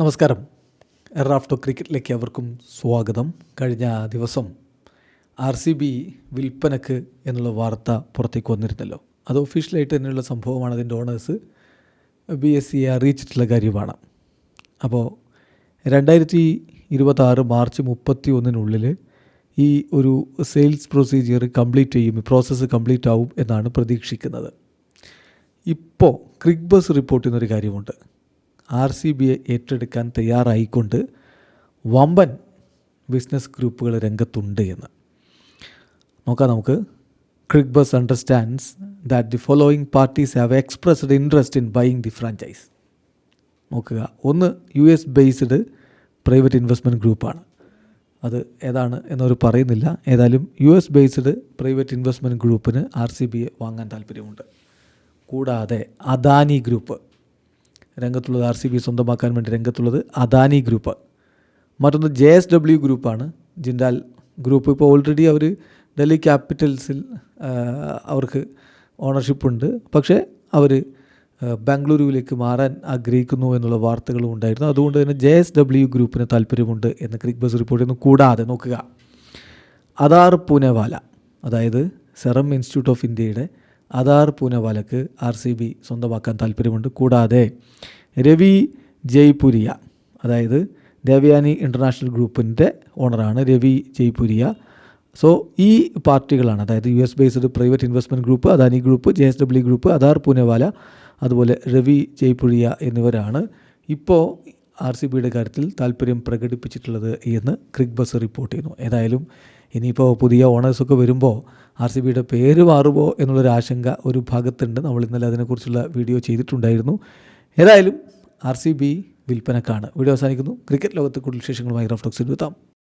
നമസ്കാരം. എറാഫ്റ്റോ ക്രിക്കറ്റിലേക്ക് അവർക്കും സ്വാഗതം. കഴിഞ്ഞ ദിവസം ആർ സി ബി വിൽപ്പനക്ക് എന്നുള്ള വാർത്ത പുറത്തേക്ക് വന്നിരുന്നല്ലോ. അത് ഒഫീഷ്യലായിട്ട് തന്നെയുള്ള സംഭവമാണ്. അതിന്റെ ഓണേഴ്സ് ബി എസ് സിയെ അറിയിച്ചിട്ടുള്ള കാര്യമാണ്. അപ്പോൾ രണ്ടായിരത്തി ഇരുപത്താറ് മാർച്ച് മുപ്പത്തി ഒന്നിനുള്ളിൽ ഈ ഒരു സെയിൽസ് പ്രൊസീജിയർ കംപ്ലീറ്റ് ചെയ്യും പ്രോസസ്സ് കംപ്ലീറ്റ് ആവും എന്നാണ് പ്രതീക്ഷിക്കുന്നത്. ഇപ്പോൾ ക്രിക്ബസ് റിപ്പോർട്ട് ചെയ്യുന്നൊരു കാര്യമുണ്ട്. ആർ സി ബിയെ ഏറ്റെടുക്കാൻ തയ്യാറായിക്കൊണ്ട് വമ്പൻ ബിസിനസ് ഗ്രൂപ്പുകൾ രംഗത്തുണ്ട് എന്ന്. നോക്കാം നമുക്ക്. Cricbuzz understands that the following parties have expressed interest in buying the franchise. നോക്കുക. ഒന്ന് U S based private investment ഗ്രൂപ്പാണ്. അത് ഏതാണ് എന്നവർ പറയുന്നില്ല. ഏതായാലും U S based private investment ഗ്രൂപ്പിന് ആർ സി ബിയെ വാങ്ങാൻ താല്പര്യമുണ്ട്. കൂടാതെ അദാനി ഗ്രൂപ്പ്. രംഗത്തുള്ളത് ആർ സി ബി സ്വന്തമാക്കാൻ വേണ്ടി രംഗത്തുള്ളത് അദാനി ഗ്രൂപ്പ്. മറ്റൊന്ന് ജെ എസ് ഡബ്ല്യു ഗ്രൂപ്പാണ്. ജിൻഡാൽ ഗ്രൂപ്പ് ഇപ്പോൾ ഓൾറെഡി അവർ ഡൽഹി ക്യാപിറ്റൽസിൽ അവർക്ക് ഓണർഷിപ്പ് ഉണ്ട്. പക്ഷേ അവർ ബാംഗ്ലൂരുവിലേക്ക് മാറാൻ ആഗ്രഹിക്കുന്നു എന്നുള്ള വാർത്തകളും ഉണ്ടായിരുന്നു. അതുകൊണ്ട് തന്നെ ജെ എസ് ഡബ്ല്യു ഗ്രൂപ്പിന് താല്പര്യമുണ്ട് എന്ന് ക്രിക്ക് ബസ് റിപ്പോർട്ട് ചെയ്യുന്നു കൂടാതെ നോക്കുക. അദാർ പൂനെവാല അതായത് സെറം ഇൻസ്റ്റിറ്റ്യൂട്ട് ഓഫ് ഇന്ത്യയുടെ അദാർ പൂനവാലക്ക് ആർ സി ബി സ്വന്തമാക്കാൻ താല്പര്യമുണ്ട് കൂടാതെ രവി ജയ്പുരിയ അതായത് ദേവയാനി ഇന്റർനാഷണൽ ഗ്രൂപ്പിന്റെ ഓണറാണ് രവി ജയ്പുരിയ. സോ ഈ പാർട്ടികളാണ് അതായത് U S based private investment group Adani group J S W group Adar Poonawalla അതുപോലെ രവി ജയ്പുരിയ എന്നിവരാണ്. ഇപ്പോൾ ആർ സി ബിയുടെ കാര്യത്തിൽ താല്പര്യം പ്രകടിപ്പിച്ചിട്ടുള്ളത് എന്ന് ക്രിക് ബസ് റിപ്പോർട്ട് ചെയ്യുന്നു. ഏതായാലും ഇനിയിപ്പോൾ പുതിയ ഓണേഴ്സൊക്കെ വരുമ്പോൾ ആർ സി ബിയുടെ പേര് മാറുമോ എന്നുള്ളൊരു ആശങ്ക ഒരു ഭാഗത്തുണ്ട്. നമ്മൾ ഇന്നലെ അതിനെക്കുറിച്ചുള്ള വീഡിയോ ചെയ്തിട്ടുണ്ടായിരുന്നു. ഏതായാലും ആർ സി ബി വിൽപ്പനക്കാണ്. വീഡിയോ അവസാനിക്കുന്നു. ക്രിക്കറ്റ് ലോകത്തെ കൂടുതൽ വിശേഷങ്ങളുമായി റഫ്ലക്സിൽ എത്താം